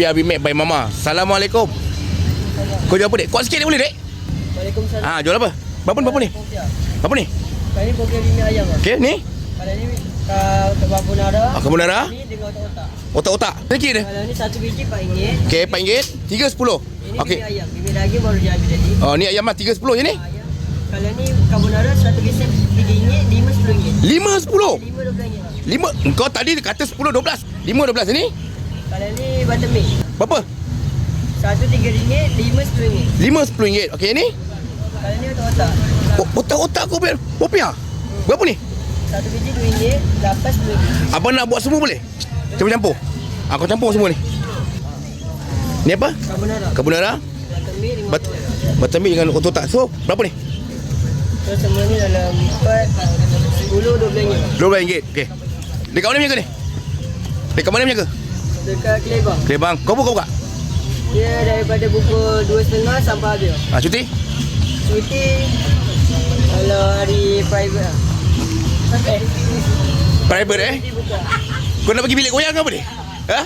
PRB Mac by Mama. Assalamualaikum. Kau jual apa dek? Kuat sikit dek boleh dek? Waalaikumsalam. Ah, jual apa? Berapa ni? Berapa ni? Berapa ni? Kali ni popiah bimi ayam lah. Okey, ni. Kalau ni uh. Ah, carbonara. Ni dengan otak-otak. Otak-otak. Sikit dia. Kalau ni satu biji RM4. Okey, RM4. 3 10. Ini bimi ayam. Bimi daging baru jadi tadi. Oh, ni ayam lah 3 10 je ni. Ayam. Kalau ni carbonara satu biji RM3, lima RM10. 5 10. Lima RM12 lah. 5 Kau tadi kata 10 12. 5 12 ni. Kalau ni buttermilk. Berapa? Satu RM3, lima RM10. 5 10 ringgit. Okey, ni. Kalau ni otak-otak. Otak-otak kau biar popiah. Berapa ni? Satu biji RM2, lapan RM10. Abang nak buat semua boleh? Campur-campur. Ah, kau campur semua ni. Ni apa? Carbonara. Carbonara. Bat otak-otak. Buttermilk dengan otak. So, berapa ni? So semua ni dalam empat, sepuluh, dua belas ringgit. RM12. Okey. Dekat mana punya ke ni? Dekat mana punya ke? Dekat Kelebang. Okey bang, kau buka buka. Dia daripada pukul 2.30 sampai habis. Ah, cuti? Cuti kalau hari private lah. Eh, Private eh? Kau nak pergi bilik goyang ke apa ni? Ha?